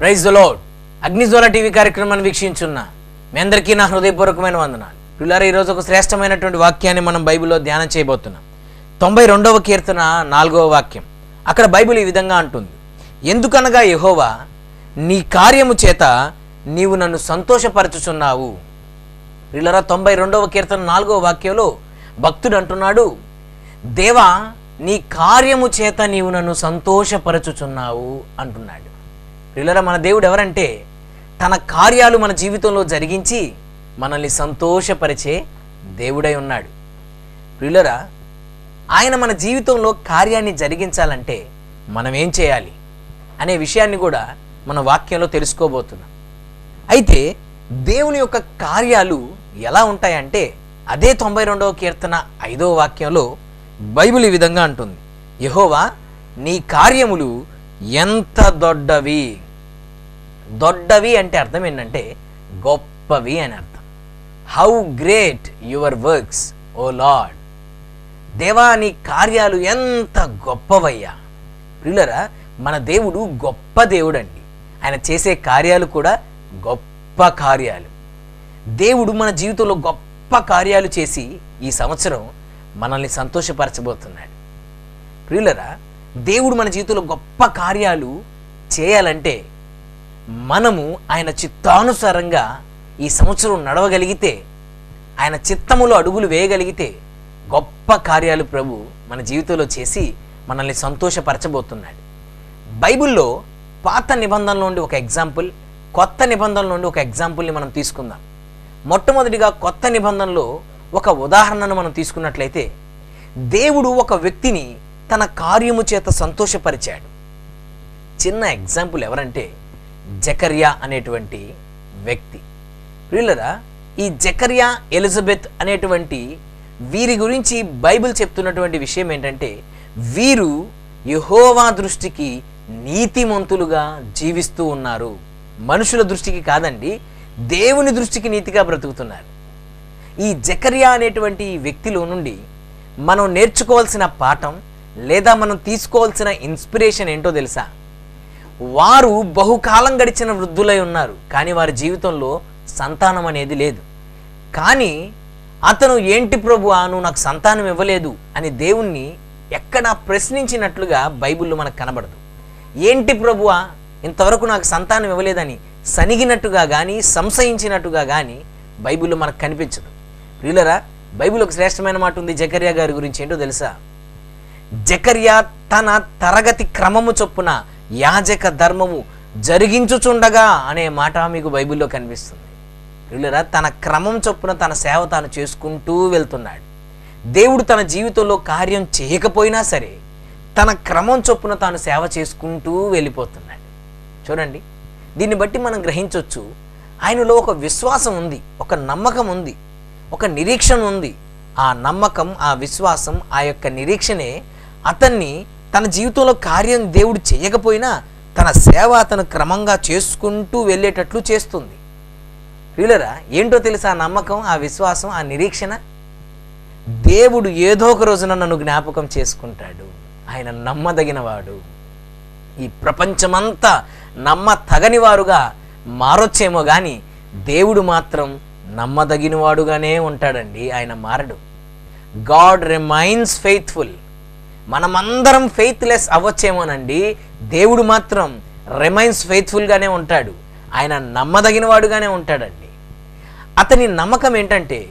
Praise the Lord Agnijwala TV కార్యక్రమాన్ని వీక్షించున్న మీ అందరికీ నా హృదయపూర్వకమైన వందనాలు. పిల్లలు ఈరోజు ఒక శ్రేష్టమైనటువంటి వాక్యాన్ని మనం బైబిల్లో ధ్యానం చేయబోతున్నాం. తొంభై రెండవ కీర్తన నాలుగవ వాక్యం. అక్కడ బైబిల్ ఈ విధంగా అంటుంది. ఎందుకనగా యహోవా నీ కార్యము చేత నీవు నన్ను సంతోషపరచుచున్నావు. పిల్లరా తొంభై రెండవ కీర్తన నాలుగవ వాక్యంలో భక్తుడు అంటున్నాడు దేవా నీ కార్యము చేత నీవు నన్ను సంతోషపరచుచున్నావు అంటున్నాడు. పిల్లరా మన దేవుడు ఎవరంటే తన కార్యాలు మన జీవితంలో జరిగించి మనల్ని సంతోషపరిచే దేవుడై ఉన్నాడు. ప్రియులరా ఆయన మన జీవితంలో కార్యాన్ని జరిగించాలంటే మనం ఏం చేయాలి అనే విషయాన్ని కూడా మన వాక్యంలో తెలుసుకోబోతున్నాం. అయితే దేవుని యొక్క కార్యాలు ఎలా ఉంటాయంటే అదే తొంభై రెండవ కీర్తన ఐదవ వాక్యంలో బైబిల్ ఈ విధంగా అంటుంది. యహోవా నీ కార్యములు ఎంత దొడ్డవి? దొడ్డవి అంటే అర్థం ఏంటంటే గొప్పవి అని అర్థం. How great your works O Lord దేవా నీ కార్యాలు ఎంత గొప్పవయ్యా. ప్రియులరా మన దేవుడు గొప్ప దేవుడండి. ఆయన చేసే కార్యాలు కూడా గొప్ప కార్యాలు. దేవుడు మన జీవితంలో గొప్ప కార్యాలు చేసి ఈ సంవత్సరం మనల్ని సంతోషపరచబోతున్నాడు. ప్రియులరా దేవుడు మన జీవితంలో గొప్ప కార్యాలు చేయాలంటే మనము ఆయన చిత్తానుసారంగా ఈ సంవత్సరం నడవగలిగితే ఆయన చిత్తములో అడుగులు వేయగలిగితే గొప్ప కార్యాలు ప్రభు మన జీవితంలో చేసి మనల్ని సంతోషపరచబోతున్నాడు. బైబిల్లో పాత నిబంధనల నుండి ఒక ఎగ్జాంపుల్ కొత్త నిబంధనల నుండి ఒక ఎగ్జాంపుల్ని మనం తీసుకుందాం. మొట్టమొదటిగా కొత్త నిబంధనలో ఒక ఉదాహరణను మనం తీసుకున్నట్లయితే దేవుడు ఒక వ్యక్తిని తన కార్యము చేత సంతోషపరిచాడు. చిన్న ఎగ్జాంపుల్ ఎవరంటే జకర్యా అనేటువంటి వ్యక్తి. ప్రియులరా ఈ జకర్యా ఎలిజబెత్ అనేటువంటి వీరి గురించి బైబిల్ చెప్తున్నటువంటి విషయం ఏంటంటే వీరు యహోవా దృష్టికి నీతిమంతులుగా జీవిస్తూ ఉన్నారు. మనుషుల దృష్టికి కాదండి దేవుని దృష్టికి నీతిగా బ్రతుకుతున్నారు. ఈ జకర్యా అనేటువంటి వ్యక్తిలో నుండి మనం నేర్చుకోవాల్సిన పాఠం లేదా మనం తీసుకోవాల్సిన ఇన్స్పిరేషన్ ఏంటో తెలుసా? వారు బహుకాలం గడిచిన వృద్ధులై ఉన్నారు కానీ వారి జీవితంలో సంతానం అనేది లేదు. కానీ అతను ఏంటి ప్రభు నువ్వు నాకు సంతానం ఇవ్వలేదు అని దేవుణ్ణి ఎక్కడా ప్రశ్నించినట్లుగా బైబిల్లో మనకు కనబడదు. ఏంటి ప్రభువా ఇంతవరకు నాకు సంతానం ఇవ్వలేదని సనిగినట్టుగా కానీ సంశయించినట్టుగా కానీ బైబిల్లో మనకు కనిపించదు. ప్రియులరా బైబిల్ ఒక శ్రేష్టమైన మాట ఉంది జకర్యా గారి గురించి ఏంటో తెలుసా? జకర్యా తన తరగతి క్రమము చొప్పున యాజక ధర్మము జరిగించుచుండగా అనే మాట మీకు బైబిల్లో కనిపిస్తుంది. వీళ్ళరా తన క్రమం చొప్పున తన సేవ తాను చేసుకుంటూ వెళ్తున్నాడు. దేవుడు తన జీవితంలో కార్యం చేయకపోయినా సరే తన క్రమం చొప్పున తాను సేవ చేసుకుంటూ వెళ్ళిపోతున్నాడు. చూడండి దీన్ని బట్టి మనం గ్రహించవచ్చు ఆయనలో ఒక విశ్వాసం ఉంది ఒక నమ్మకం ఉంది ఒక నిరీక్షణ ఉంది. ఆ నమ్మకం ఆ విశ్వాసం ఆ యొక్క నిరీక్షణే అతన్ని తన జీవితంలో కార్యం దేవుడు చేయకపోయినా తన సేవ అతను క్రమంగా చేసుకుంటూ వెళ్ళేటట్లు చేస్తుంది. వీళ్ళరా ఏంటో తెలుసా ఆ నమ్మకం ఆ విశ్వాసం ఆ నిరీక్షణ? దేవుడు ఏదో ఒక రోజున నన్ను జ్ఞాపకం చేసుకుంటాడు. ఆయన నమ్మదగినవాడు. ఈ ప్రపంచమంతా నమ్మ తగనివారుగా మారొచ్చేమో కానీ దేవుడు మాత్రం నమ్మదగినవాడుగానే ఉంటాడండి. ఆయన మారడు. God remains faithful. మనమందరం ఫెయిత్లెస్ అవ్వచ్చేమోనండి. దేవుడు మాత్రం రిమైన్స్ ఫెయిత్ఫుల్గానే ఉంటాడు. ఆయన నమ్మదగినవాడుగానే ఉంటాడండి. అతని నమ్మకం ఏంటంటే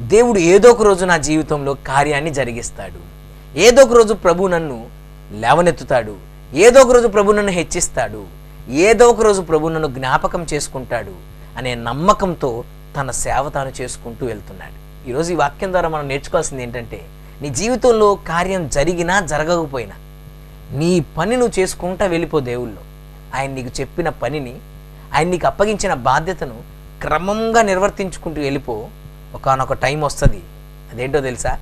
దేవుడు ఏదో ఒక రోజు నా జీవితంలో కార్యాన్ని జరిగిస్తాడు. ఏదో ఒక రోజు ప్రభు నన్ను లేవనెత్తుతాడు. ఏదో ఒక రోజు ప్రభు నన్ను హెచ్చిస్తాడు. ఏదో ఒక రోజు ప్రభు నన్ను జ్ఞాపకం చేసుకుంటాడు అనే నమ్మకంతో తన సేవ తాను చేసుకుంటూ వెళ్తున్నాడు. ఈరోజు ఈ వాక్యం ద్వారా మనం నేర్చుకోవాల్సింది ఏంటంటే నీ జీవితంలో కార్యం జరిగినా జరగకపోయినా నీ పని నువ్వు చేసుకుంటా వెళ్ళిపో దేవుళ్ళు ఆయన నీకు చెప్పిన పనిని ఆయన నీకు అప్పగించిన బాధ్యతను క్రమంగా నిర్వర్తించుకుంటూ వెళ్ళిపో. ఒకనొక టైం వస్తుంది. అదేంటో తెలుసా?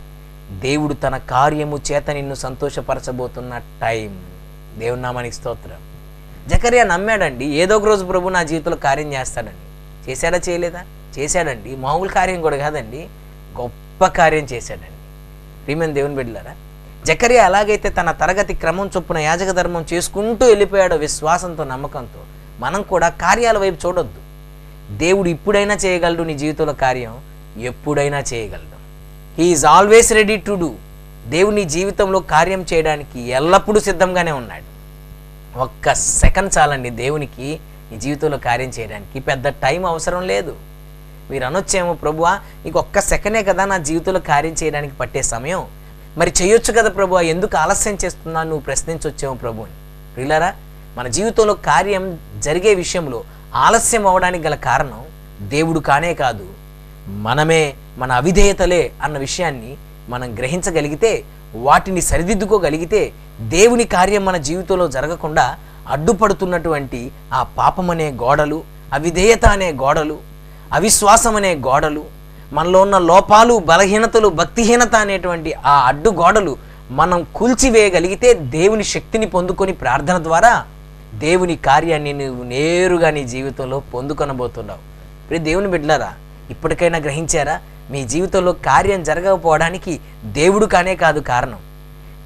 దేవుడు తన కార్యము చేత నిన్ను సంతోషపరచబోతున్న టైం. దేవుని నామానికి స్తోత్రం. జకరియా నమ్మాడండి ఏదో ఒక రోజు ప్రభు నా జీవితంలో కార్యం చేస్తాడండి. చేశాడా చేయలేదా? చేశాడండి. మామూలు కార్యం కూడా కాదండి. గొప్ప కార్యం చేశాడండి. ప్రియమైన దేవుని బిడ్డలారా? జకరియా ఎలాగైతే తన తరగతి క్రమం చొప్పున యాజక ధర్మం చేసుకుంటూ వెళ్ళిపోయాడో విశ్వాసంతో నమ్మకంతో మనం కూడా కార్యాల వైపు చూడొద్దు. దేవుడు ఇప్పుడైనా చేయగలడు నీ జీవితంలో కార్యం ఎప్పుడైనా చేయగలడు. He is always ready to do దేవుని జీవితంలో కార్యం చేయడానికి ఎల్లప్పుడూ సిద్ధంగానే ఉన్నాడు. ఒక్క సెకండ్ చాలండి దేవునికి నీ జీవితంలో కార్యం చేయడానికి. పెద్ద టైం అవసరం లేదు. మీరు అనొచ్చేమో ప్రభువా నీకు ఒక్క సెకండే కదా నా జీవితంలో కార్యం చేయడానికి పట్టే సమయం. మరి చేయొచ్చు కదా ప్రభువా ఎందుకు ఆలస్యం చేస్తున్నా నువ్వు ప్రశ్నించొచ్చేమో ప్రభుని ప్రియులరా మన జీవితంలో కార్యం జరిగే విషయంలో ఆలస్యం అవడానికి గల కారణం దేవుడు కానే కాదు. మనమే మన అవిధేయతలే అన్న విషయాన్ని మనం గ్రహించగలిగితే వాటిని సరిదిద్దుకోగలిగితే దేవుని కార్యం మన జీవితంలో జరగకుండా అడ్డుపడుతున్నటువంటి ఆ పాపం అనే గోడలు అవిధేయత అనే గోడలు అవిశ్వాసం అనే గోడలు మనలో ఉన్న లోపాలు బలహీనతలు భక్తిహీనత అనేటువంటి ఆ అడ్డు గోడలు మనం కూల్చివేయగలిగితే దేవుని శక్తిని పొందుకొని ప్రార్థన ద్వారా దేవుని కార్యాన్ని నువ్వు నేరుగా నీ జీవితంలో పొందుకొనబోతున్నావు. ఇప్పుడు దేవుని బిడ్డలారా ఇప్పటికైనా గ్రహించారా? మీ జీవితంలో కార్యం జరగకపోవడానికి దేవుడు కానే కాదు కారణం.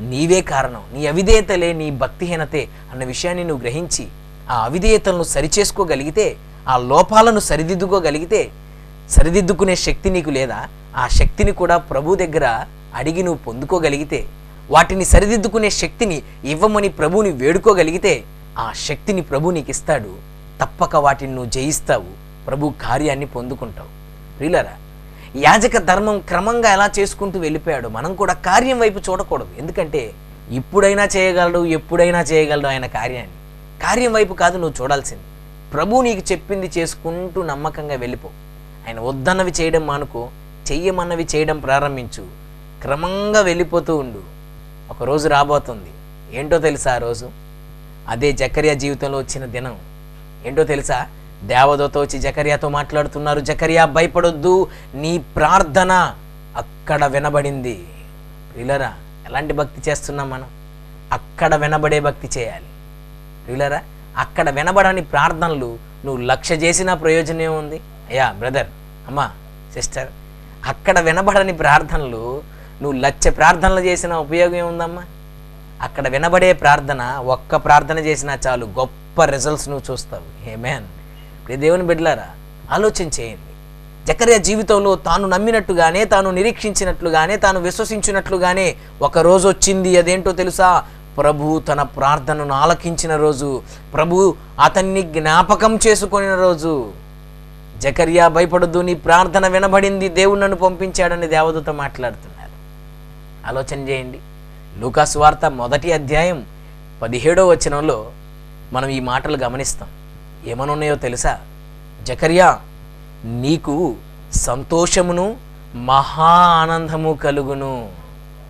నీవే కారణం. నీ అవిధేయతలే నీ భక్తిహీనతే అన్న విషయాన్ని నువ్వు గ్రహించి ఆ అవిధేయతలను సరిచేసుకోగలిగితే ఆ లోపాలను సరిదిద్దుకోగలిగితే సరిదిద్దుకునే శక్తి నీకు లేదా? ఆ శక్తిని కూడా ప్రభు దగ్గర అడిగి నువ్వు పొందుకోగలిగితే వాటిని సరిదిద్దుకునే శక్తిని ఇవ్వమని ప్రభువుని వేడుకోగలిగితే ఆ శక్తిని ప్రభు నీకు ఇస్తాడు తప్పక వాటిని నువ్వు జయిస్తావు. ప్రభు కార్యాన్ని పొందుకుంటావు. ప్రియులరా యాజక ధర్మం క్రమంగా ఎలా చేసుకుంటూ వెళ్ళిపోయాడు మనం కూడా కార్యం వైపు చూడకూడదు. ఎందుకంటే ఇప్పుడైనా చేయగలడు ఎప్పుడైనా చేయగలడు ఆయన కార్యాన్ని. కార్యం వైపు కాదు నువ్వు చూడాల్సింది. ప్రభు నీకు చెప్పింది చేసుకుంటూ నమ్మకంగా వెళ్ళిపో. ఆయన వద్దన్నవి చేయడం మానుకో చెయ్యమన్నవి చేయడం ప్రారంభించు. క్రమంగా వెళ్ళిపోతూ ఉండు. ఒకరోజు రాబోతుంది. ఏంటో తెలుసా ఆ రోజు? అదే జకర్యా జీవితంలో వచ్చిన దినం. ఏంటో తెలుసా? దేవదతో వచ్చి జకర్యాతో మాట్లాడుతున్నారు. జకర్యా భయపడొద్దు. నీ ప్రార్థన అక్కడ వినబడింది. ప్రియులరా ఎలాంటి భక్తి చేస్తున్నాం మనం? అక్కడ వినబడే భక్తి చేయాలి. ప్రియులరా అక్కడ వినబడని ప్రార్థనలు నువ్వు లక్ష్య చేసిన ప్రయోజనం ఏముంది అయ్యా బ్రదర్ అమ్మా సిస్టర్ అక్కడ వినబడని ప్రార్థనలు నువ్వు లక్ష్య ప్రార్థనలు చేసిన ఉపయోగం ఏముందమ్మా? అక్కడ వినబడే ప్రార్థన ఒక్క ప్రార్థన చేసినా చాలు గొప్ప రిజల్ట్స్ నువ్వు చూస్తావు. హేమేన్ ప్రియ దేవుని బిడ్డలారా ఆలోచన చేయండి. జకర్య జీవితంలో తాను నమ్మినట్టుగానే తాను నిరీక్షించినట్లుగానే తాను విశ్వసించినట్లుగానే ఒక రోజు వచ్చింది అదేంటో తెలుసా? ప్రభు తన ప్రార్థనను ఆలకించిన రోజు ప్రభు అతన్ని జ్ఞాపకం చేసుకుని రోజు జకర్యా భయపడద్దు నీ ప్రార్థన వినబడింది దేవుడు నన్ను పంపించాడని దేవదూత మాట్లాడుతున్నారు. ఆలోచన చేయండి. లూకాసు వార్త మొదటి అధ్యాయం పదిహేడో వచనంలో మనం ఈ మాటలు గమనిస్తాం. ఏమనున్నాయో తెలుసా? జకర్యా నీకు సంతోషమును మహా ఆనందము కలుగును.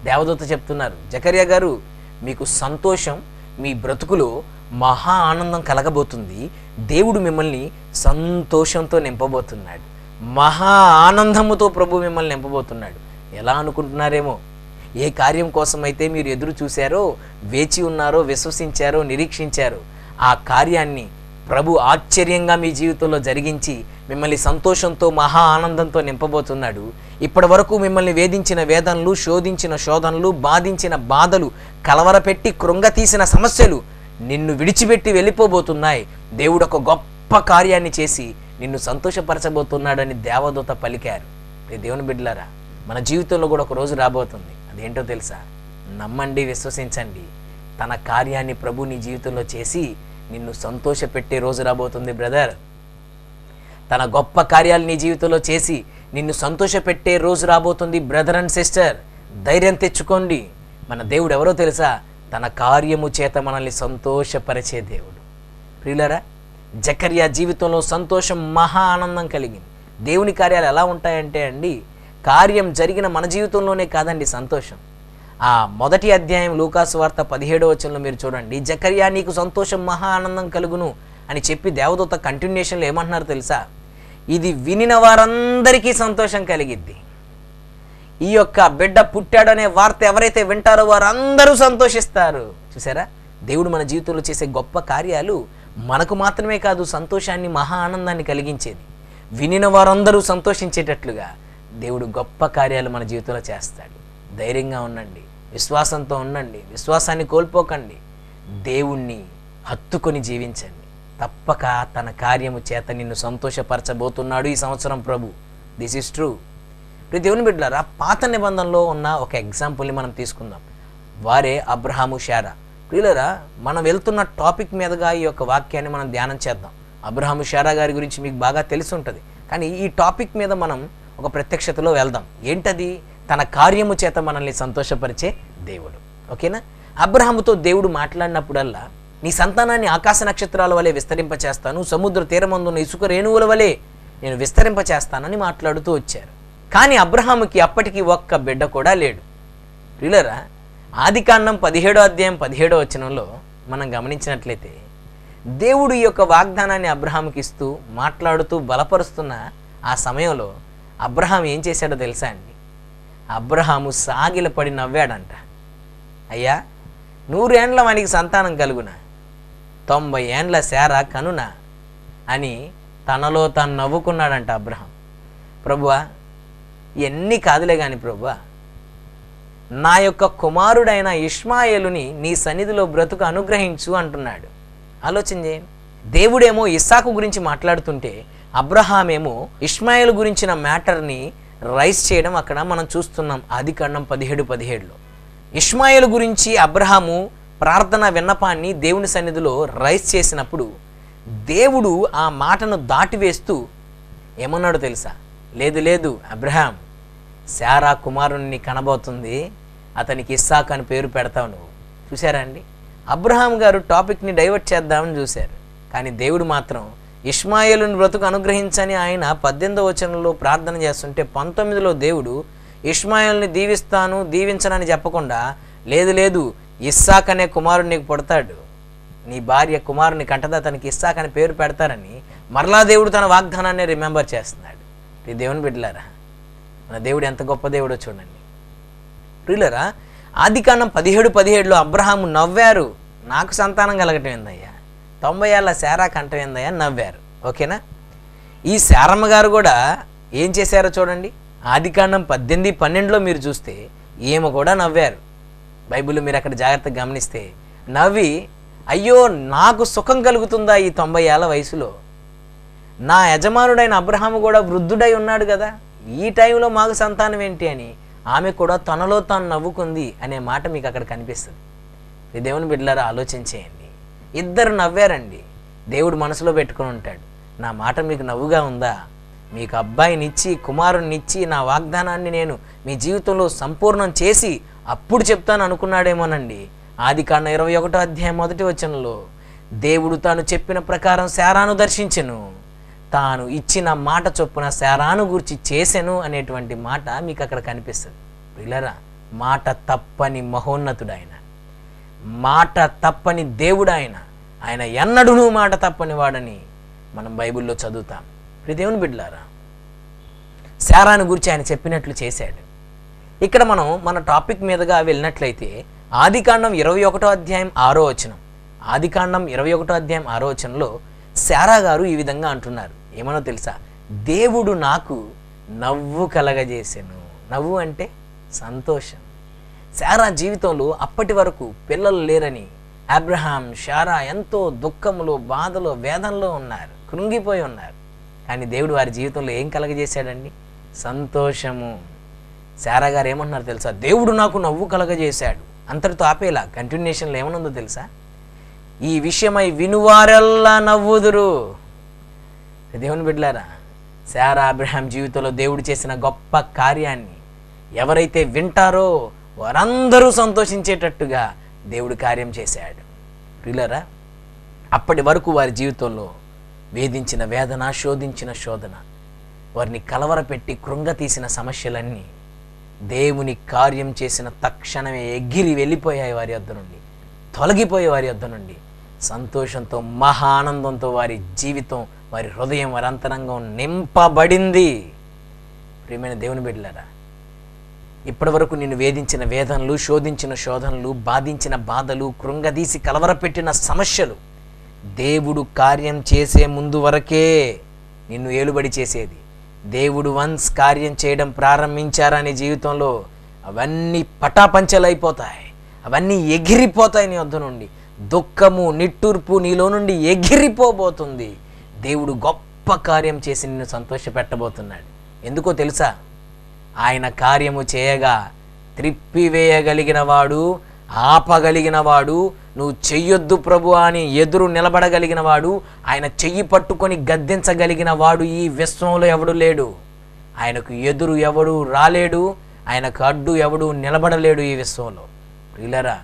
దేవదూత చెప్తున్నారు జకర్యా గారు మీకు సంతోషం మీ బ్రతుకులో మహా ఆనందం కలగబోతుంది. దేవుడు మిమ్మల్ని సంతోషంతో నింపబోతున్నాడు. మహా ఆనందముతో ప్రభు మిమ్మల్ని నింపబోతున్నాడు. ఎలా అనుకుంటున్నారేమో? ఏ కార్యం కోసమైతే మీరు ఎదురు చూశారో వేచి ఉన్నారో విశ్వసించారో నిరీక్షించారో ఆ కార్యాన్ని ప్రభు ఆశ్చర్యంగా మీ జీవితంలో జరిగించి మిమ్మల్ని సంతోషంతో మహా ఆనందంతో నింపబోతున్నాడు. ఇప్పటి వరకు మిమ్మల్ని వేధించిన వేదనలు శోధించిన శోధనలు బాధించిన బాధలు కలవరపెట్టి కృంగతీసిన సమస్యలు నిన్ను విడిచిపెట్టి వెళ్ళిపోబోతున్నాయి. దేవుడు ఒక గొప్ప కార్యాన్ని చేసి నిన్ను సంతోషపరచబోతున్నాడని దేవదూత పలికారు. దేవుని బిడ్డలారా మన జీవితంలో కూడా ఒక రోజు రాబోతుంది. అదేంటో తెలుసా? నమ్మండి విశ్వసించండి. తన కార్యాన్ని ప్రభు నీ జీవితంలో చేసి నిన్ను సంతోషపెట్టే రోజు రాబోతుంది బ్రదర్ తన గొప్ప కార్యాలు నీ జీవితంలో చేసి నిన్ను సంతోషపెట్టే రోజు రాబోతుంది బ్రదర్ అండ్ సిస్టర్ ధైర్యం తెచ్చుకోండి. మన దేవుడు ఎవరో తెలుసా? తన కార్యము చేత మనల్ని సంతోషపరిచే దేవుడు. ప్రియులరా జకర్యా జీవితంలో సంతోషం మహా ఆనందం కలిగింది. దేవుని కార్యాలు ఎలా ఉంటాయంటే అండి కార్యం జరిగిన మన జీవితంలోనే కాదండి సంతోషం. ఆ మొదటి అధ్యాయం లూకాసు వార్త పదిహేడో వచనంలో మీరు చూడండి. జకర్యా నీకు సంతోషం మహా ఆనందం కలుగును అని చెప్పి దేవదూత కంటిన్యూషన్లో ఏమంటున్నారు తెలుసా? ఇది వినిన వారందరికీ సంతోషం కలిగిద్ది. ఈ యొక్క బిడ్డ పుట్టాడనే వార్త ఎవరైతే వింటారో వారందరూ సంతోషిస్తారు. చూసారా? దేవుడు మన జీవితంలో చేసే గొప్ప కార్యాలు మనకు మాత్రమే కాదు సంతోషాన్ని మహా ఆనందాన్ని కలిగించేది. వినిన వారందరూ సంతోషించేటట్లుగా దేవుడు గొప్ప కార్యాలు మన జీవితంలో చేస్తాడు. ధైర్యంగా ఉండండి. విశ్వాసంతో ఉండండి విశ్వాసాన్ని కోల్పోకండి దేవుణ్ణి హత్తుకొని జీవించండి. తప్పక తన కార్యము చేత నిన్ను సంతోషపరచబోతున్నాడు ఈ సంవత్సరం ప్రభు. దిస్ ఇస్ ట్రూ ఇప్పుడు దేవుని బిడ్డలారా పాత నిబంధనలో ఉన్న ఒక ఎగ్జాంపుల్ని మనం తీసుకుందాం. వారే అబ్రహాము షారా ప్రియులరా మనం వెళ్తున్న టాపిక్ మీదుగా ఈ యొక్క వాక్యాన్ని మనం ధ్యానం చేద్దాం. అబ్రహాము షారా గారి గురించి మీకు బాగా తెలిసి ఉంటుంది. కానీ ఈ టాపిక్ మీద మనం ఒక ప్రత్యక్షతలో వెళ్దాం. ఏంటది? తన కార్యము చేత మనల్ని సంతోషపరిచే దేవుడు. ఓకేనా? అబ్రహాముతో దేవుడు మాట్లాడినప్పుడల్లా నీ సంతానాన్ని ఆకాశ నక్షత్రాల వలె విస్తరింపచేస్తాను సముద్ర తీరమందున్న ఇసుక రేణువుల వలె నేను విస్తరింపచేస్తానని మాట్లాడుతూ వచ్చారు. కానీ అబ్రహాముకి అప్పటికి ఒక్క బిడ్డ కూడా లేడు. ప్రియులరా ఆదికాండం పదిహేడో అధ్యాయం పదిహేడో వచనంలో మనం గమనించినట్లయితే దేవుడు ఈ యొక్క వాగ్దానాన్ని అబ్రహాంకి ఇస్తూ మాట్లాడుతూ బలపరుస్తున్న ఆ సమయంలో అబ్రహాం ఏం చేశాడో తెలుసా అండి? అబ్రహాము సాగిలపడి నవ్వాడంట. అయ్యా నూరేండ్ల వానికి సంతానం కలుగున తొంభై ఏండ్ల శార కనున అని తనలో తాను నవ్వుకున్నాడంట అబ్రహాం. ప్రభువా ఎన్ని కాదులే కాని ప్రభువా నా యొక్క కుమారుడైన ఇష్మాయేలుని నీ సన్నిధిలో బ్రతుకు అనుగ్రహించు అంటున్నాడు. ఆలోచన చేయండి దేవుడేమో ఇస్సాకు గురించి మాట్లాడుతుంటే అబ్రహామేమో ఇష్మాయిల్ గురించిన మ్యాటర్ని రైస్ చేయడం అక్కడ మనం చూస్తున్నాం ఆది కాండం పదిహేడు పదిహేడులో. ఇష్మాయిల్ గురించి అబ్రహాము ప్రార్థన విన్నపాన్ని దేవుని సన్నిధిలో రైస్ చేసినప్పుడు దేవుడు ఆ మాటను దాటివేస్తూ ఏమన్నాడు తెలుసా? లేదు లేదు అబ్రహాం శారా కుమారుణ్ణి కనబోతుంది అతనికి ఇస్సాక్ అని పేరు పెడతావు నువ్వు. చూసారా అండి? అబ్రహాం గారు టాపిక్ని డైవర్ట్ చేద్దామని చూశారు. కానీ దేవుడు మాత్రం ఇష్మాయేలుని బ్రతుకు అనుగ్రహించని ఆయన పద్దెనిమిదో వచనంలో ప్రార్థన చేస్తుంటే పంతొమ్మిదిలో దేవుడు ఇష్మాయిల్ని దీవిస్తాను దీవించనని చెప్పకుండా లేదు లేదు ఇస్సాక్ అనే కుమారుడు నీకు పుడతాడు. నీ భార్య కుమారుని కంటదా తనకి ఇస్సాక్ అని పేరు పెడతారని మరలా దేవుడు తన వాగ్దానాన్ని రిమెంబర్ చేస్తున్నాడు. ఈ దేవుని బిడ్డలారా మన దేవుడు ఎంత గొప్ప దేవుడో చూడండి. ప్రియులరా కాలం పదిహేడు పదిహేడులో అబ్రహాము నవ్వారు నాకు సంతానం కలగటం ఏందయ్యా తొంభై ఏళ్ళ శారా కంఠం నవ్వారు. ఓకేనా? ఈ శారమ్మ గారు కూడా ఏం చేశారో చూడండి. ఆదికాండం పద్దెనిమిది పన్నెండులో మీరు చూస్తే ఈమె కూడా నవ్వారు. బైబిల్ మీరు అక్కడ జాగ్రత్తగా గమనిస్తే నవ్వి అయ్యో నాకు సుఖం కలుగుతుందా ఈ తొంభై ఏళ్ళ వయసులో? నా యజమానుడైన అబ్రహాము కూడా వృద్ధుడై ఉన్నాడు కదా. ఈ టైంలో మాకు సంతానం ఏంటి అని ఆమె కూడా తనలో తాను నవ్వుకుంది అనే మాట మీకు అక్కడ కనిపిస్తుంది. దేవుని బిడ్డలారా ఆలోచించేయండి ఇద్దరు నవ్వారండి. దేవుడు మనసులో పెట్టుకొని ఉంటాడు. నా మాట మీకు నవ్వుగా ఉందా? మీకు అబ్బాయినిచ్చి కుమారునిచ్చి నా వాగ్దానాన్ని నేను మీ జీవితంలో సంపూర్ణం చేసి అప్పుడు చెప్తాను అనుకున్నాడేమోనండి. ఆది కాండ ఇరవై ఒకటో అధ్యాయం మొదటి వచనంలో దేవుడు తాను చెప్పిన ప్రకారం శారాను దర్శించెను. తాను ఇచ్చిన మాట చొప్పున శారాను గురించి చేసెను అనేటువంటి మాట మీకు అక్కడ కనిపిస్తుంది. పిల్లరా మాట తప్పని మహోన్నతుడు ఆయన మాట తప్పని దేవుడు ఆయన ఆయన ఎన్నడూనూ మాట తప్పని వాడని మనం బైబిల్లో చదువుతాం. ఇప్పుడు దేవుని బిడ్డలారా శారాను గురించి ఆయన చెప్పినట్లు చేశాడు. ఇక్కడ మనం మన టాపిక్ మీదుగా వెళ్ళినట్లయితే ఆదికాండం ఇరవై ఒకటో అధ్యాయం ఆరో వచనం. ఆదికాండం ఇరవై ఒకటో అధ్యాయం ఆరో వచనంలో శారా గారు ఈ విధంగా అంటున్నారు. ఏమనో తెలుసా? దేవుడు నాకు నవ్వు కలగజేసాను. నవ్వు అంటే సంతోషం. శారా జీవితంలో అప్పటి వరకు పిల్లలు లేరని అబ్రహాం శారా ఎంతో దుఃఖములో బాధలో వేదనలో ఉన్నారు కృంగిపోయి ఉన్నారు. కానీ దేవుడు వారి జీవితంలో ఏం కలగజేశాడండి? సంతోషము. శారా గారు ఏమన్నారు తెలుసా? దేవుడు నాకు నవ్వు కలగజేశాడు. అంతటితో ఆపేలా కంటిన్యూషన్లో ఏమనుందో తెలుసా? ఈ విషయమై వినువారెల్లా నవ్వుదురు. దేవుని బిడ్డలారా శారా అబ్రహాం జీవితంలో దేవుడు చేసిన గొప్ప కార్యాన్ని ఎవరైతే వింటారో వారందరూ సంతోషించేటట్టుగా దేవుడు కార్యం చేశాడు. ప్రియులరా అప్పటి వరకు వారి జీవితంలో వేధించిన వేదన శోధించిన శోధన వారిని కలవరపెట్టి కృంగతీసిన సమస్యలన్నీ దేవుని కార్యం చేసిన తక్షణమే ఎగిరి వెళ్ళిపోయాయి వారి వద్ద నుండి తొలగిపోయే వారి వద్ద నుండి. సంతోషంతో మహానందంతో వారి జీవితం వారి హృదయం వారి అంతరంగం నింపబడింది. ప్రియమైన దేవుని బిడ్డలారా ఇప్పటివరకు నిన్ను వేధించిన వేదనలు శోధించిన శోధనలు బాధించిన బాధలు కృంగదీసి కలవరపెట్టిన సమస్యలు దేవుడు కార్యం చేసే ముందు వరకే నిన్ను ఏలుబడి చేసేది. దేవుడు వన్స్ కార్యం చేయడం ప్రారంభించారనే జీవితంలో? అవన్నీ పటాపంచలైపోతాయి. అవన్నీ ఎగిరిపోతాయి నీ వద్ద నుండి. దుఃఖము నిట్టూర్పు నీలో నుండి ఎగిరిపోబోతుంది. దేవుడు గొప్ప కార్యం చేసి నిన్ను సంతోషపెట్టబోతున్నాడు. ఎందుకో తెలుసా? ఆయన కార్యము చేయగా త్రిప్పివేయగలిగినవాడు ఆపగలిగినవాడు నువ్వు చెయ్యొద్దు ప్రభు అని ఎదురు నిలబడగలిగినవాడు ఆయన చెయ్యి పట్టుకొని గద్దించగలిగిన వాడు ఈ విశ్వంలో ఎవడు లేడు. ఆయనకు ఎదురు ఎవడు రాలేడు ఆయనకు అడ్డు ఎవడు నిలబడలేడు ఈ విశ్వంలో. ప్రియులరా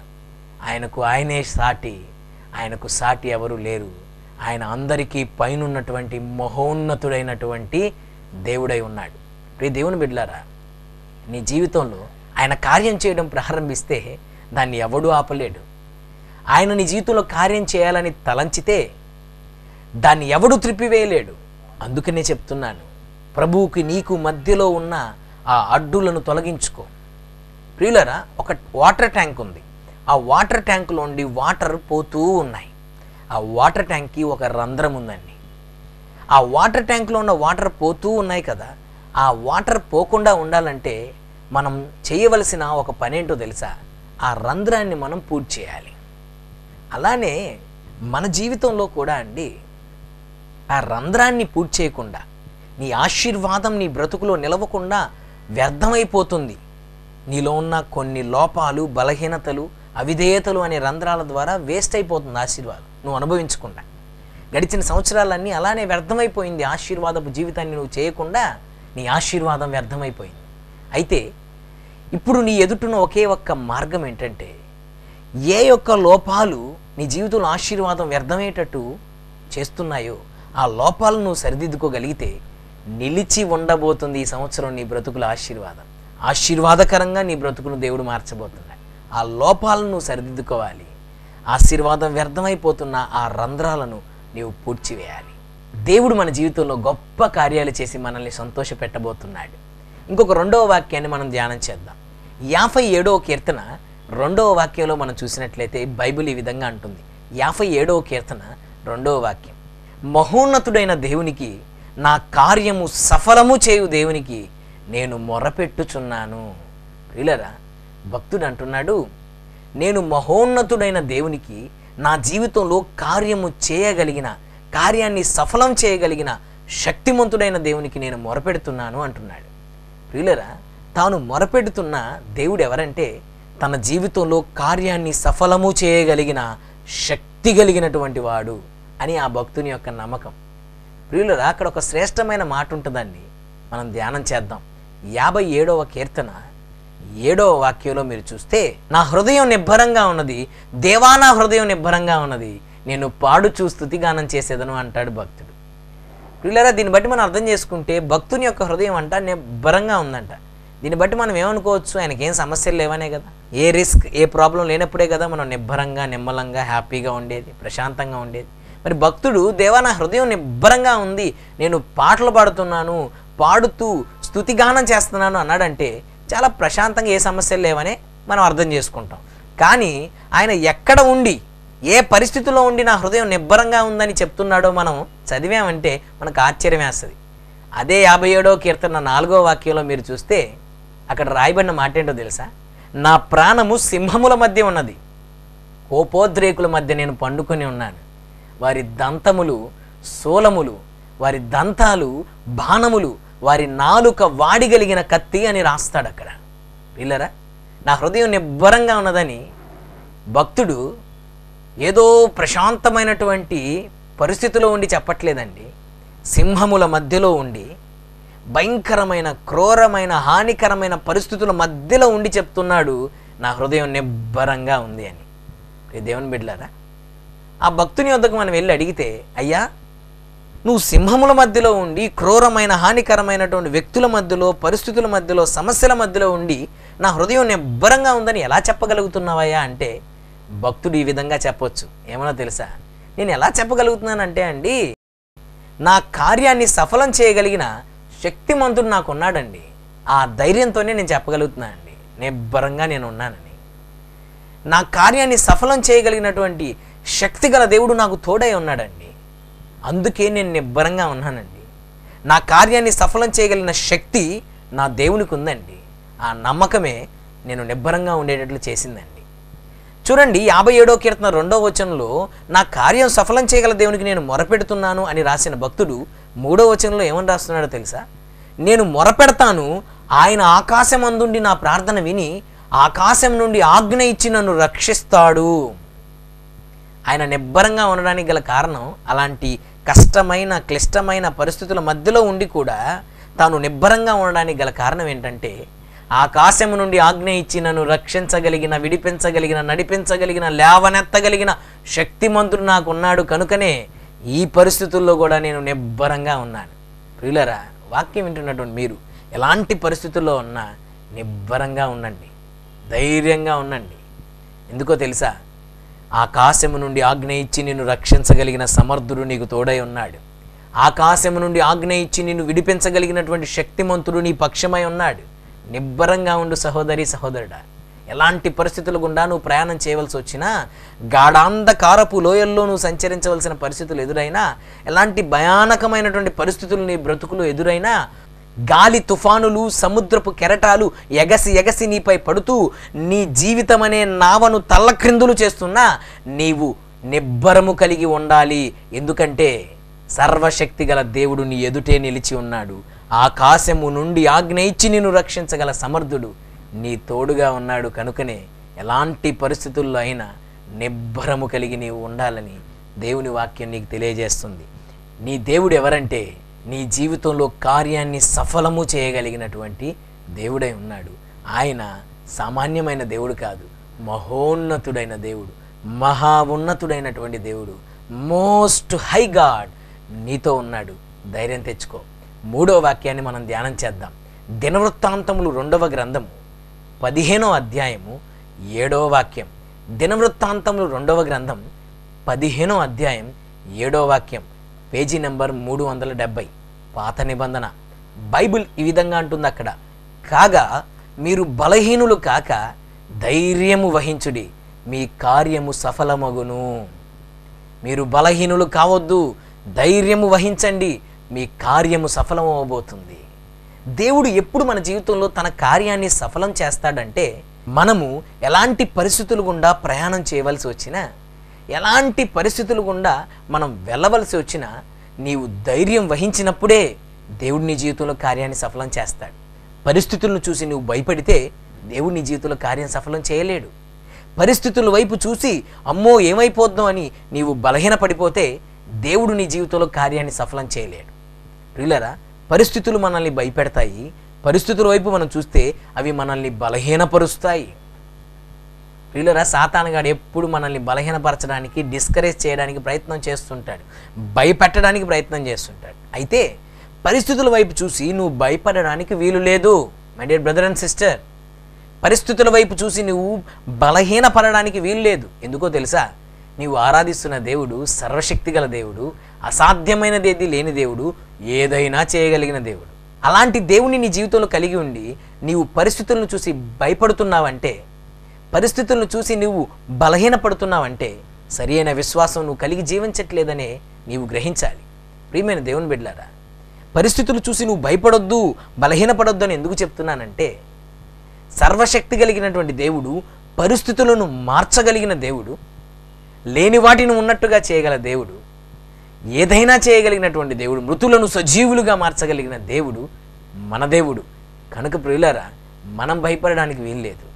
ఆయనకు ఆయనే సాటి ఆయనకు సాటి ఎవరు లేరు. ఆయన అందరికీ పైనున్నటువంటి మహోన్నతుడైనటువంటి దేవుడై ఉన్నాడు. ప్రియ దేవుని బిడ్లారా నీ జీవితంలో ఆయన కార్యం చేయడం ప్రారంభిస్తే దాన్ని ఎవడూ ఆపలేడు. ఆయన నీ జీవితంలో కార్యం చేయాలని తలంచితే దాన్ని ఎవడు త్రిప్పివేయలేడు. అందుకనే చెప్తున్నాను ప్రభువుకి నీకు మధ్యలో ఉన్న ఆ అడ్డులను తొలగించుకో. ప్రియులరా ఒక వాటర్ ట్యాంక్ ఉంది. ఆ వాటర్ ట్యాంకులో ఉండి వాటర్ పోతూ ఉన్నాయి. ఆ వాటర్ ట్యాంక్కి ఒక రంధ్రం ఉందండి. ఆ వాటర్ ట్యాంక్లో ఉన్న వాటర్ పోతూ ఉన్నాయి కదా ఆ వాటర్ పోకుండా ఉండాలంటే మనం చేయవలసిన ఒక పని ఏంటో తెలుసా? ఆ రంధ్రాన్ని మనం పూర్తి చేయాలి. అలానే మన జీవితంలో కూడా అండి ఆ రంధ్రాన్ని పూర్తి చేయకుండా నీ ఆశీర్వాదం నీ బ్రతుకులో నిలవకుండా వ్యర్థమైపోతుంది. నీలో ఉన్న కొన్ని లోపాలు బలహీనతలు అవిధేయతలు అనే రంధ్రాల ద్వారా వేస్ట్ అయిపోతుంది ఆశీర్వాదం. నువ్వు అనుభవించకుండా. గడిచిన సంవత్సరాలన్నీ అలానే వ్యర్థమైపోయింది ఆశీర్వాదపు జీవితాన్ని నువ్వు చేయకుండా నీ ఆశీర్వాదం వ్యర్థమైపోయింది. అయితే ఇప్పుడు నీ ఎదుటిన ఒకే ఒక్క మార్గం ఏంటంటే ఏ యొక్క లోపాలు నీ జీవితంలో ఆశీర్వాదం వ్యర్థమయ్యేటట్టు చేస్తున్నాయో ఆ లోపాలను నువ్వు సరిదిద్దుకోగలిగితే నిలిచి ఉండబోతుంది ఈ సంవత్సరం నీ బ్రతుకుల ఆశీర్వాదం. ఆశీర్వాదకరంగా నీ బ్రతుకును దేవుడు మార్చబోతున్నాడు. ఆ లోపాలను నువ్వు సరిదిద్దుకోవాలి. ఆశీర్వాదం వ్యర్థమైపోతున్న ఆ రంధ్రాలను నీవు పూడ్చివేయాలి. దేవుడు మన జీవితంలో గొప్ప కార్యాలు చేసి మనల్ని సంతోషపెట్టబోతున్నాడు. ఇంకొక రెండవ వాక్యాన్ని మనం ధ్యానం చేద్దాం. యాభై ఏడవ కీర్తన రెండవ వాక్యంలో మనం చూసినట్లయితే బైబిల్ ఈ విధంగా అంటుంది. యాభై ఏడవ కీర్తన రెండవ వాక్యం. మహోన్నతుడైన దేవునికి నా కార్యము సఫలము చేయు దేవునికి నేను మొరపెట్టుచున్నాను. ప్రియులరా భక్తుడు అంటున్నాడు నేను మహోన్నతుడైన దేవునికి నా జీవితంలో కార్యము చేయగలిగిన కార్యాన్ని సఫలం చేయగలిగిన శక్తిమంతుడైన దేవునికి నేను మొరపెడుతున్నాను అంటున్నాడు. ప్రియులరా తాను మొరపెడుతున్న దేవుడు ఎవరంటే తన జీవితంలో కార్యాన్ని సఫలము చేయగలిగిన శక్తి కలిగినటువంటి వాడు అని ఆ భక్తుని యొక్క నమ్మకం. ప్రియులరా అక్కడ ఒక శ్రేష్టమైన మాట ఉంటుందండి. మనం ధ్యానం చేద్దాం. యాభై ఏడవ కీర్తన ఏడవ వాక్యంలో మీరు చూస్తే నా హృదయం నిబ్బరంగా ఉన్నది దేవా నా హృదయం నిబ్బరంగా ఉన్నది నేను పాడుచూ స్థుతిగానం చేసేదను అంటాడు భక్తుడు. పిల్లరా దీన్ని బట్టి మనం అర్థం చేసుకుంటే భక్తుని యొక్క హృదయం అంట నిబ్బరంగా ఉందంట. దీన్ని బట్టి మనం ఏమనుకోవచ్చు? ఆయనకి ఏం సమస్యలు లేవనే కదా. ఏ రిస్క్ ఏ ప్రాబ్లం లేనప్పుడే కదా మనం నిబ్బరంగా నిమ్మలంగా హ్యాపీగా ఉండేది ప్రశాంతంగా ఉండేది. మరి భక్తుడు దేవా నా హృదయం నిబ్బరంగా ఉంది నేను పాటలు పాడుతున్నాను పాడుతూ స్థుతిగానం చేస్తున్నాను అన్నాడంటే చాలా ప్రశాంతంగా ఏ సమస్యలు లేవనే మనం అర్థం చేసుకుంటాం. కానీ ఆయన ఎక్కడ ఉండి ఏ పరిస్థితిలో ఉండి నా హృదయం నిబ్బరంగా ఉందని చెప్తున్నాడో మనం చదివామంటే మనకు ఆశ్చర్యం వేస్తుంది. అదే యాభై ఏడో కీర్తన నాలుగో వాక్యంలో మీరు చూస్తే అక్కడ రాయబడిన మాట ఏంటో తెలుసా? నా ప్రాణము సింహముల మధ్య ఉన్నది. కోపోద్రేకుల మధ్య నేను పండుకొని ఉన్నాను. వారి దంతములు శూలములు వారి దంతాలు బాణములు వారి నాలుక వాడిగలిగిన కత్తి అని రాస్తాడు అక్కడ పిల్లరా నా హృదయం నిబ్బరంగా ఉన్నదని భక్తుడు ఏదో ప్రశాంతమైనటువంటి పరిస్థితిలో ఉండి చెప్పట్లేదండి. సింహముల మధ్యలో ఉండి భయంకరమైన క్రూరమైన హానికరమైన పరిస్థితుల మధ్యలో ఉండి చెప్తున్నాడు నా హృదయం నిబ్బరంగా ఉంది అని. దేవుని బిడ్డలారా ఆ భక్తుని వద్దకు మనం వెళ్ళి అడిగితే అయ్యా నువ్వు సింహముల మధ్యలో ఉండి క్రూరమైన హానికరమైనటువంటి వ్యక్తుల మధ్యలో పరిస్థితుల మధ్యలో సమస్యల మధ్యలో ఉండి నా హృదయం నిబ్బరంగా ఉందని ఎలా చెప్పగలుగుతున్నావయ్యా? అంటే భక్తుడు ఈ విధంగా చెప్పొచ్చు. ఏమన్నా తెలుసా? నేను ఎలా చెప్పగలుగుతున్నానంటే అండి నా కార్యాన్ని సఫలం చేయగలిగిన శక్తిమంతుడు నాకు ఉన్నాడండి ఆ ధైర్యంతోనే నేను చెప్పగలుగుతున్నానండి నిబ్బరంగా నేను ఉన్నానని నా కార్యాన్ని సఫలం చేయగలిగినటువంటి శక్తి గల దేవుడు నాకు తోడై ఉన్నాడండి. అందుకే నేను నిబ్బరంగా ఉన్నానండి. నా కార్యాన్ని సఫలం చేయగలిగిన శక్తి నా దేవునికి ఉందండి ఆ నమ్మకమే నేను నిబ్బరంగా ఉండేటట్లు చేసిందండి. చూడండి యాభై ఏడో కీర్తన రెండో వచనంలో నా కార్యం సఫలం చేయగల దేవునికి నేను మొరపెడుతున్నాను అని రాసిన భక్తుడు మూడో వచనంలో ఏమని రాస్తున్నాడో తెలుసా? నేను మొరపెడతాను ఆయన ఆకాశం అందుండి నా ప్రార్థన విని ఆకాశం నుండి ఆజ్ఞ ఇచ్చి నన్ను రక్షిస్తాడు. ఆయన నిబ్బరంగా ఉండడానికి గల కారణం అలాంటి కష్టమైన క్లిష్టమైన పరిస్థితుల మధ్యలో ఉండి కూడా తాను నిబ్బరంగా ఉండడానికి గల కారణం ఏంటంటే ఆకాశము నుండి ఆజ్ఞ ఇచ్చి నన్ను రక్షించగలిగిన విడిపించగలిగిన నడిపించగలిగిన లేవనెత్తగలిగిన శక్తిమంతుడు నాకు ఉన్నాడు కనుకనే ఈ పరిస్థితుల్లో కూడా నేను నిబ్బరంగా ఉన్నాను. ప్రియులరా వాక్యం వింటున్నటువంటి మీరు ఎలాంటి పరిస్థితుల్లో ఉన్నా నిబ్బరంగా ఉండండి. ధైర్యంగా ఉండండి. ఎందుకో తెలుసా? ఆకాశము నుండి ఆజ్ఞ ఇచ్చి నిన్ను రక్షించగలిగిన సమర్థుడు నీకు తోడై ఉన్నాడు. ఆకాశము నుండి ఆజ్ఞ ఇచ్చి నిన్ను విడిపించగలిగినటువంటి శక్తిమంతుడు నీ పక్షమై ఉన్నాడు. నిబ్బరంగా ఉండు సహోదరి సహోదరుడా. ఎలాంటి పరిస్థితుల గుండా నువ్వు ప్రయాణం చేయవలసి వచ్చినా గాఢాంధకారపు లోయల్లో నువ్వు సంచరించవలసిన పరిస్థితులు ఎదురైనా ఎలాంటి భయానకమైనటువంటి పరిస్థితులు నీ బ్రతుకులు ఎదురైనా గాలి తుఫానులు సముద్రపు కెరటాలు ఎగసి ఎగసి నీపై పడుతూ నీ జీవితం అనే నావను తల్లక్రిందులు చేస్తున్నా నీవు నిబ్బరము కలిగి ఉండాలి. ఎందుకంటే సర్వశక్తి గల దేవుడు నీ ఎదుటే నిలిచి ఉన్నాడు. ఆకాశము నుండి ఆజ్ఞ ఇచ్చి నిన్ను రక్షించగల సమర్థుడు నీ తోడుగా ఉన్నాడు కనుకనే ఎలాంటి పరిస్థితుల్లో అయినా నిబ్బరము కలిగి నీవు ఉండాలని దేవుని వాక్యం నీకు తెలియజేస్తుంది. నీ దేవుడు ఎవరంటే నీ జీవితంలో కార్యాన్ని సఫలము చేయగలిగినటువంటి దేవుడై ఉన్నాడు. ఆయన సామాన్యమైన దేవుడు కాదు మహోన్నతుడైన దేవుడు మహా ఉన్నతుడైనటువంటి దేవుడు మోస్ట్ హై గాడ్ నీతో ఉన్నాడు. ధైర్యం తెచ్చుకో. మూడో వాక్యాన్ని మనం ధ్యానం చేద్దాం. దినవృత్తాంతములు రెండవ గ్రంథము పదిహేనో అధ్యాయము ఏడో వాక్యం. దినవృత్తాంతములు రెండవ గ్రంథం పదిహేనో అధ్యాయం ఏడో వాక్యం. పేజీ నెంబర్ మూడు వందల డెబ్బై. పాత నిబంధన. బైబిల్ ఈ విధంగా అంటుంది అక్కడ. కాగా మీరు బలహీనులు కాక ధైర్యము వహించుడి మీ కార్యము సఫలమగును. మీరు బలహీనులు కావద్దు ధైర్యము వహించండి మీ కార్యము సఫలమవబోతుంది. దేవుడు ఎప్పుడు మన జీవితంలో తన కార్యాన్ని సఫలం చేస్తాడంటే మనము ఎలాంటి పరిస్థితులు గుండా ప్రయాణం చేయవలసి వచ్చినా ఎలాంటి పరిస్థితులు గుండా మనం వెళ్ళవలసి వచ్చినా నీవు ధైర్యం వహించినప్పుడే దేవుడు నీ జీవితంలో కార్యాన్ని సఫలం చేస్తాడు. పరిస్థితులను చూసి నువ్వు భయపడితే దేవుడు నీ జీవితంలో కార్యం సఫలం చేయలేడు. పరిస్థితుల వైపు చూసి అమ్మో ఏమైపోద్దాం అని నీవు బలహీనపడిపోతే దేవుడు నీ జీవితంలో కార్యాన్ని సఫలం చేయలేడు. ప్రియులరా పరిస్థితులు మనల్ని భయపెడతాయి. పరిస్థితుల వైపు మనం చూస్తే అవి మనల్ని బలహీనపరుస్తాయి. ప్రియులరా సాతానుగాడు ఎప్పుడు మనల్ని బలహీనపరచడానికి డిస్కరేజ్ చేయడానికి ప్రయత్నం చేస్తుంటాడు. భయపెట్టడానికి ప్రయత్నం చేస్తుంటాడు. అయితే పరిస్థితుల వైపు చూసి నువ్వు భయపడడానికి వీలు లేదు my dear brother and sister పరిస్థితుల వైపు చూసి నువ్వు బలహీనపడడానికి వీలు లేదు. ఎందుకో తెలుసా? నీవు ఆరాధిస్తున్న దేవుడు సర్వశక్తి గల దేవుడు అసాధ్యమైనది ఏది లేని దేవుడు ఏదైనా చేయగలిగిన దేవుడు. అలాంటి దేవుని నీ జీవితంలో కలిగి ఉండి నీవు పరిస్థితులను చూసి భయపడుతున్నావంటే పరిస్థితులను చూసి నువ్వు బలహీనపడుతున్నావంటే సరి అయిన విశ్వాసం నువ్వు కలిగి జీవించట్లేదనే నీవు గ్రహించాలి. ప్రియమైన దేవుని బిడ్డారా పరిస్థితులు చూసి నువ్వు భయపడొద్దు బలహీనపడొద్దు అని ఎందుకు చెప్తున్నానంటే సర్వశక్తి కలిగినటువంటి దేవుడు పరిస్థితులను మార్చగలిగిన దేవుడు లేని వాటిని ఉన్నట్టుగా చేయగల దేవుడు ఏదైనా చేయగలిగినటువంటి దేవుడు మృతులను సజీవులుగా మార్చగలిగిన దేవుడు మన దేవుడు. కనుక ప్రియులారా మనం భయపడడానికి వీల్లేదు.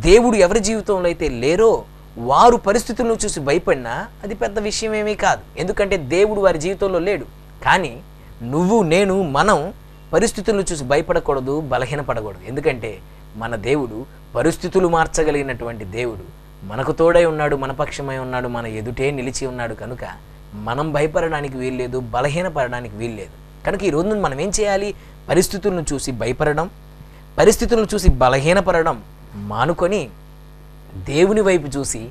దేవుడు ఎవరి జీవితంలో అయితే లేరో వారు పరిస్థితులను చూసి భయపడినా అది పెద్ద విషయం ఏమీ కాదు. ఎందుకంటే దేవుడు వారి జీవితంలో లేడు. కానీ నువ్వు నేను మనం పరిస్థితులను చూసి భయపడకూడదు బలహీనపడకూడదు. ఎందుకంటే మన దేవుడు పరిస్థితులు మార్చగలిగినటువంటి దేవుడు. మనకు తోడై ఉన్నాడు మన పక్షమై ఉన్నాడు మన ఎదుటే నిలిచి ఉన్నాడు కనుక మనం భయపడడానికి వీల్లేదు బలహీనపడడానికి వీల్లేదు. కనుక ఈ రోజున మనం ఏం చేయాలి? పరిస్థితులను చూసి భయపడడం పరిస్థితులను చూసి బలహీనపడడం మానుకొని దేవుని వైపు చూసి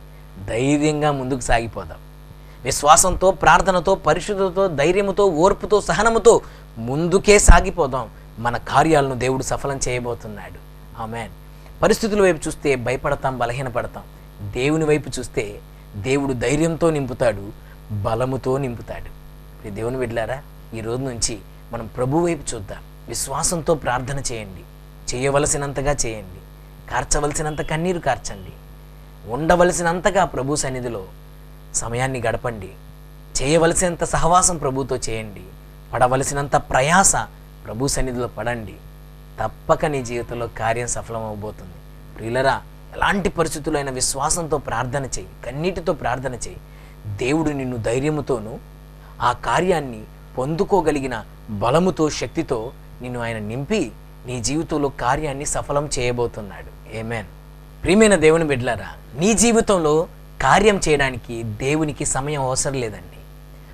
ధైర్యంగా ముందుకు సాగిపోదాం. విశ్వాసంతో ప్రార్థనతో పరిశుద్ధతో ధైర్యముతో ఓర్పుతో సహనముతో ముందుకే సాగిపోదాం. మన కార్యాలను దేవుడు సఫలం చేయబోతున్నాడు. ఆమెన్. పరిస్థితుల వైపు చూస్తే భయపడతాం బలహీనపడతాం. దేవుని వైపు చూస్తే దేవుడు ధైర్యంతో నింపుతాడు. బలముతో నింపుతాడు. దేవుని బిడ్డలారా ఈ రోజు నుంచి మనం ప్రభు వైపు చూద్దాం. విశ్వాసంతో ప్రార్థన చేయండి. చేయవలసినంతగా చేయండి. కార్చవలసినంత కన్నీరు కార్చండి. ఉండవలసినంతగా ప్రభు సన్నిధిలో సమయాన్ని గడపండి. చేయవలసినంత సహవాసం ప్రభుతో చేయండి. పడవలసినంత ప్రయాస ప్రభు సన్నిధిలో పడండి. తప్పక నీ జీవితంలో కార్యం సఫలం అవబోతుంది ప్రియులరా ఎలాంటి పరిస్థితులైన విశ్వాసంతో ప్రార్థన చేయి. కన్నీటితో ప్రార్థన చేయి. దేవుడు నిన్ను ధైర్యముతోనూ ఆ కార్యాన్ని పొందుకోగలిగిన బలముతో శక్తితో నిన్ను ఆయన నింపి నీ జీవితంలో కార్యాన్ని సఫలం చేయబోతున్నాడు. ఏమేన్ ప్రియమైన దేవుని బిడ్డలారా నీ జీవితంలో కార్యం చేయడానికి దేవునికి సమయం అవసరం లేదండి.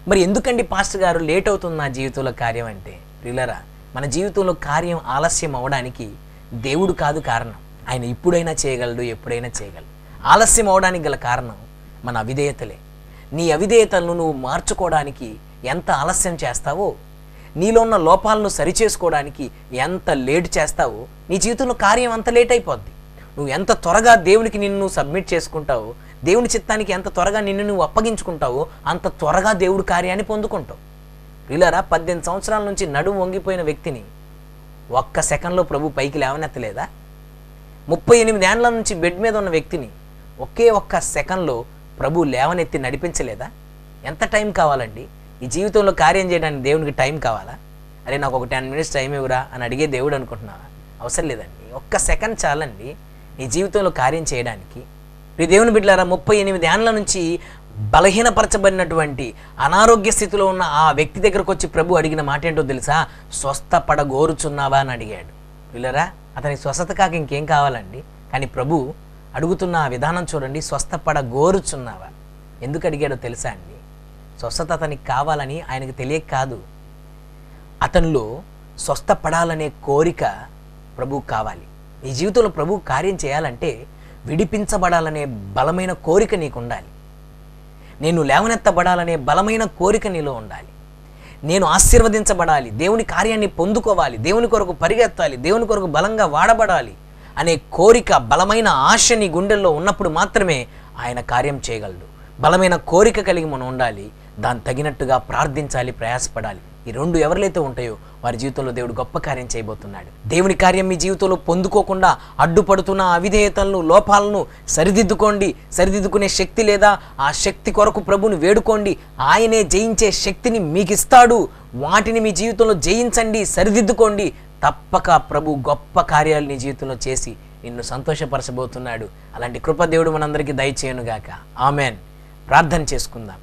మరి ఎందుకండి పాస్టర్ గారు లేట్ అవుతుంది నా జీవితంలో కార్యం అంటే? ప్రియులరా మన జీవితంలో కార్యం ఆలస్యం అవడానికి దేవుడు కాదు కారణం. ఆయన ఇప్పుడైనా చేయగలడు ఎప్పుడైనా చేయగలడు. ఆలస్యం అవడానికి గల కారణం మన అవిధేయతలే. నీ అవిధేయతలను నువ్వు మార్చుకోవడానికి ఎంత ఆలస్యం చేస్తావో నీలో ఉన్న లోపాలను సరిచేసుకోవడానికి ఎంత లేట్ చేస్తావో నీ జీవితంలో కార్యం అంత లేట్ అయిపోద్ది. నువ్వు ఎంత త్వరగా దేవునికి నిన్ను నువ్వు సబ్మిట్ చేసుకుంటావో దేవుని చిత్తానికి ఎంత త్వరగా నిన్ను నువ్వు అప్పగించుకుంటావో అంత త్వరగా దేవుడు కార్యాన్ని పొందుకుంటావు. వీళ్ళరా పద్దెనిమిది సంవత్సరాల నుంచి నడుము వంగిపోయిన వ్యక్తిని ఒక్క సెకండ్లో ప్రభు పైకి లేవనెత్తలేదా? ముప్పై ఎనిమిది ఏండ్ల నుంచి బెడ్ మీద ఉన్న వ్యక్తిని ఒకే ఒక్క సెకండ్లో ప్రభు లేవనెత్తి నడిపించలేదా? ఎంత టైం కావాలండి? ఈ జీవితంలో కార్యం చేయడానికి దేవునికి టైం కావాలా? అరే నాకు ఒక టెన్ మినిట్స్ టైం ఇవ్వరా అని అడిగే దేవుడు అనుకుంటున్నావా? అవసరం లేదండి. ఒక్క సెకండ్ చాలండి నీ జీవితంలో కార్యం చేయడానికి. ఈ దేవుని బిడ్డలారా ముప్పై ఎనిమిది ఏండ్ల నుంచి బలహీనపరచబడినటువంటి అనారోగ్య స్థితిలో ఉన్న ఆ వ్యక్తి దగ్గరకు వచ్చి ప్రభు అడిగిన మాట ఏంటో తెలుసా? స్వస్థపడగోరుచున్నావా అని అడిగాడు. వీళ్ళరా అతనికి స్వస్థత కాక ఇంకేం కావాలండి? కానీ ప్రభు అడుగుతున్న ఆ విధానం చూడండి స్వస్థపడ గోరుచున్నావా ఎందుకు అడిగాడో తెలుసా అండి? స్వస్థత అతనికి కావాలని ఆయనకు తెలియక కాదు. అతనిలో స్వస్థపడాలనే కోరిక ప్రభు కావాలి. నీ జీవితంలో ప్రభు కార్యం చేయాలంటే విడిపించబడాలనే బలమైన కోరిక నీకు ఉండాలి నేను లేవనెత్తబడాలనే బలమైన కోరిక నీలో ఉండాలి. నేను ఆశీర్వదించబడాలి. దేవుని కార్యాన్ని పొందుకోవాలి. దేవుని కొరకు పరిగెత్తాలి. దేవుని కొరకు బలంగా వాడబడాలి. అనే కోరిక బలమైన ఆశ నీ గుండెల్లో ఉన్నప్పుడు మాత్రమే ఆయన కార్యం చేయగలడు. బలమైన కోరిక కలిగి మనం ఉండాలి. దాని తగినట్టుగా ప్రార్థించాలి ప్రయాసపడాలి. ఈ రెండు ఎవరిలైతే ఉంటాయో వారి జీవితంలో దేవుడు గొప్ప కార్యం చేయబోతున్నాడు. దేవుని కార్యం మీ జీవితంలో పొందుకోకుండా అడ్డుపడుతున్న అవిధేయతలను లోపాలను సరిదిద్దుకోండి సరిదిద్దుకునే శక్తి లేదా ఆ శక్తి కొరకు ప్రభుని వేడుకోండి. ఆయనే జయించే శక్తిని మీకు ఇస్తాడు వాటిని మీ జీవితంలో జయించండి సరిదిద్దుకోండి. తప్పక ప్రభు గొప్ప కార్యాలు నీ జీవితంలో చేసి నిన్ను సంతోషపరచబోతున్నాడు. అలాంటి కృప దేవుడు మనందరికీ దయచేయనుగాక. ఆమెన్. ప్రార్థన చేసుకుందాం.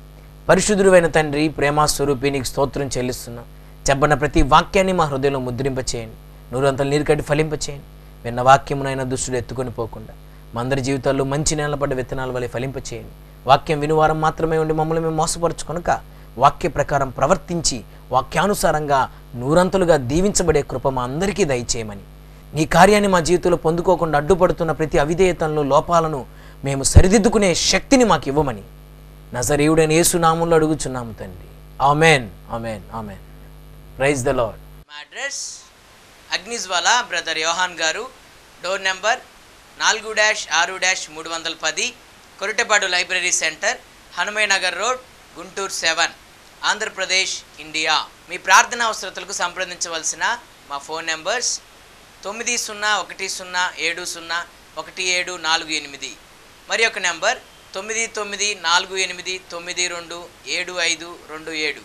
పరిశుద్ధుడైన తండ్రి ప్రేమాస్వరూపి నీకు స్తోత్రం చెల్లిస్తున్నాం. చెప్పన్న ప్రతి వాక్యాన్ని మా హృదయంలో ముద్రింపచేయండి. నూరంతలు నీరు కట్టి ఫలింపచేయండి. విన్న వాక్యమునైనా దుష్టుడు ఎత్తుకొని పోకుండా మా అందరి జీవితాల్లో మంచి నేలపడ్డ విత్తనాల వలె ఫలింపచేయండి. వాక్యం వినివారం మాత్రమే ఉండి మమ్మల్ని మేము మోసపరచుకొనక వాక్య ప్రకారం ప్రవర్తించి వాక్యానుసారంగా నూరంతలుగా దీవించబడే కృప మా అందరికీ దయచేయమని. నీ కార్యాన్ని మా జీవితంలో పొందుకోకుండా అడ్డుపడుతున్న ప్రతి అవిధేయతలను లోపాలను మేము సరిదిద్దుకునే శక్తిని మాకు ఇవ్వమని. నజరీవుడైన యేసునామంలో అడుగుచున్నాము తండ్రి. Amen amen amen. Praise the Lord మా అడ్రస్ అగ్నిజ్వాలా బ్రదర్ యోహాన్ గారు. డోర్ నెంబర్ నాలుగు డాష్ ఆరు డాష్ మూడు వందల పది Koratapadu library centre Hanumayanagar road Guntur seven Andhra Pradesh India. మీ ప్రార్థన అవసరతలకు సంప్రదించవలసిన మా ఫోన్ నెంబర్స్ తొమ్మిది సున్నా ఒకటి సున్నా ఏడు సున్నా ఒకటి ఏడు నాలుగు ఎనిమిది. మరి ఒక నెంబర్ తొమ్మిది తొమ్మిది నాలుగు ఎనిమిది తొమ్మిది రెండు ఏడు ఐదు రెండు ఏడు.